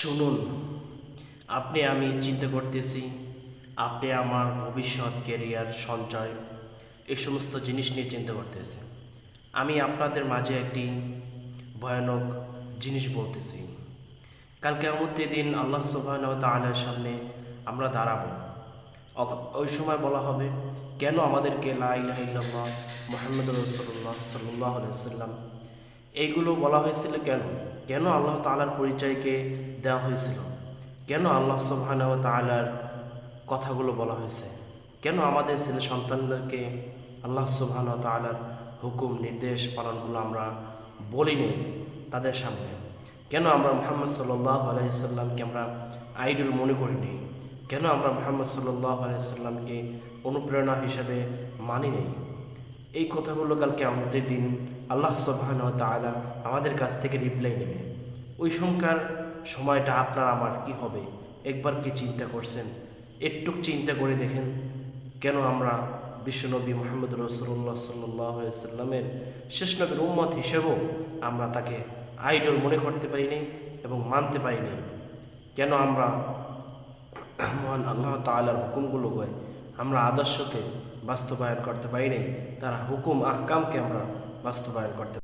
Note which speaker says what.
Speaker 1: শুনুন, আপনি আমি চিন্তা করতেছি, আপনি আমার ভবিষ্যৎ কেরিয়ার সঞ্চয় এই সমস্ত জিনিস নিয়ে চিন্তা করতেছি আমি আপনাদের মাঝে একটি ভয়ানক জিনিস বলতেছি। কালকে আমতের দিন আল্লাহ সুবাহন তালার সামনে আমরা দাঁড়াবো। ওই সময় বলা হবে, কেন আমাদেরকে লাইল্লাহ মোহাম্মদ রসুল্লাহ সাল্লাহ সাল্লাম এইগুলো বলা হয়েছিল কেন? কেন আল্লাহ তালার পরিচয়কে দেওয়া হয়েছিল? কেন আল্লাহ সুবহান তালার কথাগুলো বলা হয়েছে? কেন আমাদের ছেলে সন্তানদেরকে আল্লাহ সুবহান তালার হুকুম, নির্দেশ, পালনগুলো আমরা বলিনি তাদের সামনে? কেন আমরা মোহাম্মদ সাল্লাহ আলাইসাল্লামকে আমরা আইডল মনে করিনি? কেন আমরা মোহাম্মদ সাল্লাহ আলাইসাল্লামকে অনুপ্রেরণা হিসেবে মানি নেই এই কথাগুলো কালকে আমাদের দিন আল্লাহ সুবহান তাআলা আমাদের কাছ থেকে রিপ্লাই নেবে ওই সংখ্যার সময়টা আপনার আমার কি হবে? একবার কি চিন্তা করছেন? একটু চিন্তা করে দেখেন কেন আমরা বিশ্বনবী মোহাম্মদ রসুল্লাহ সাল্লাহ সাল্লামের শেষ নবীর উম্মত হিসেবেও আমরা তাকে আইডল মনে করতে পারিনি এবং মানতে পারিনি কেন আমরা মহান আল্লাহ তাআলার হুকুমগুলো গয় আমরা আদর্শকে বাস্তবায়ন করতে পারি নাই। তারা হুকুম আহকামকে আমরা বাস্তবায়ন করতে